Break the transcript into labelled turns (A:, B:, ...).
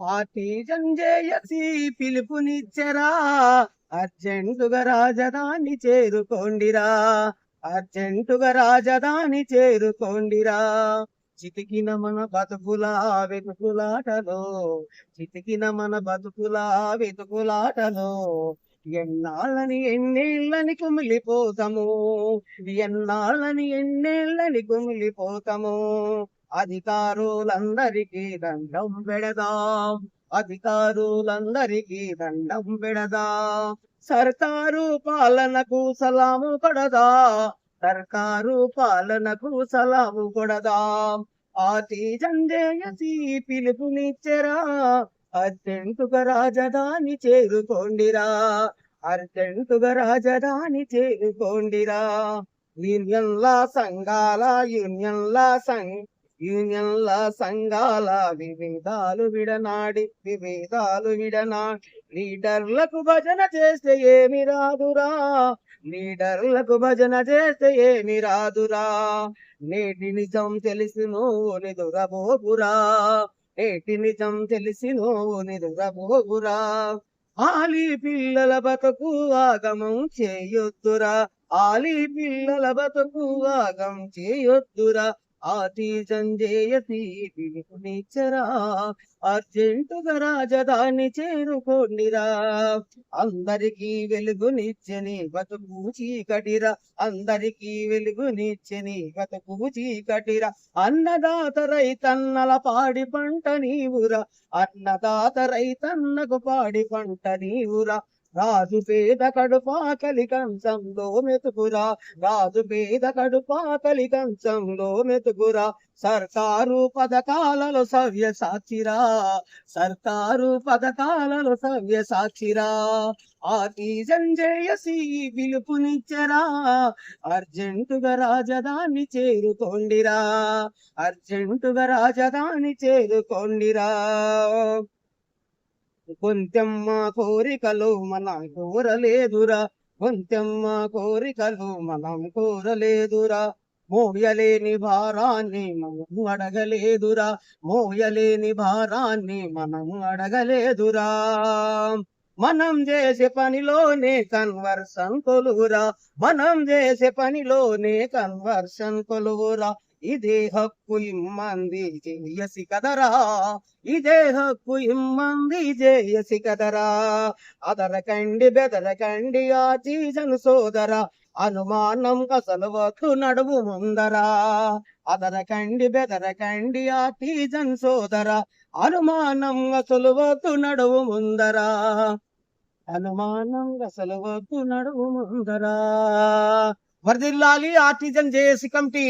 A: Artisan జేయసి పిలుపునిచ్చరా. అర్జెంటుగా రాజధాని చేరుకోండిరా. అర్జెంటుగా రాజధాని చేరుకోండిరా. చితికిన మన బతుకుల వెతుకులాటలో చితికిన మన బతుకుల వెతుకులాటలో ఎన్నాళ్ళని ఎన్నేళ్ళని కుమిలిపోతాము ఎన్నాళ్ళని ఎన్నేళ్ళని కుమిలిపోతాము. అధికారులందరికీ దండం పెడదాం. అధికారులందరికీ దండం పెడదా. సర్కారు పాలనకు సలాము కొడదా. సర్కారు పాలనకు సలాము కొడదా. ఆతి జంజేయసి పిలుపునిచ్చరా. అర్జెంటుగా రాజధాని చేరుకోండిరా. అర్జెంటుగా రాజధాని చేరుకోండిరా. యూనియన్ల సంఘాల యూనియన్ల సంఘ యూనియన్ల సంఘాల విభేదాలు విడనాడి విభేదాలు విడనాడి. లీడర్లకు భజన చేస్తే ఏమి రాదురా? లీడర్లకు భజన చేస్తే ఏమి రాదురా? నేటి నిజం తెలిసి నువ్వు నిదురబోగురా? నేటి నిజం తెలిసి నువ్వు నిదురబోగురా? ఆలి పిల్లల బతుకు ఆగమం చేయొద్దురా. ఆలి పిల్లల బతుకు ఆగం చేయొద్దురా. ఆతి సంజేయసి అర్జెంటుగా రాజధాని చేరుకోండిరా. అందరికీ వెలుగునిచ్చని బతుకు చీకటిరా. అందరికీ వెలుగునిచ్చని బతుకు చీకటిరా. అన్నదాత రైతన్నల పాడి పంట నీవురా. అన్నదాత రైతన్నకు పాడి పంట నీవురా. రాజు పేద కడుపాకలి కంచంలో మెతుకురా. రాజు పేద కడుపాకలి కంచంలో మెతుకురా. సర్కారు పథకాలలో సవ్య సాక్షిరా. సర్కారు పథకాలలో సవ్య సాక్షిరా. ఆతి సంజయసి పిలుపునిచ్చరా అర్జెంటుగా రాజధాని చేరుకోండిరా. అర్జెంటుగా రాజధాని చేరుకోండిరా. కొంతెమ్మ కోరికలు మనం కోరలేదురా. కొంతెమ్మ కోరికలు మనం కోరలేదురా. మోయలేని భారాన్ని మనం అడగలేదురా. మోయలేని భారాన్ని మనం అడగలేదురా. మనం చేసే పనిలోనే కన్వర్షన్ కొలువురా. మనం చేసే పనిలోనే కన్వర్షన్ కొలువురా. ఇదే హక్కు ఇమ్మంది చేయసి కదరా? ఇదే హక్కు ఇమ్మంది చేయసి కదరా? అదరకండి బెదరకండి ఆ చీజను సోదరా అనుమానం అసలు వద్దు నడువు ముందరా. అదరకండి బెదరకండి ఆ తీజన్ సోదరా అనుమానం అసలు వద్దు నడువు ముందరా. అనుమానం అసలు వద్దు నడువు ముందరా. వరదిల్లాలి ఆర్టిజన్ జేఏసీ కమిటీ.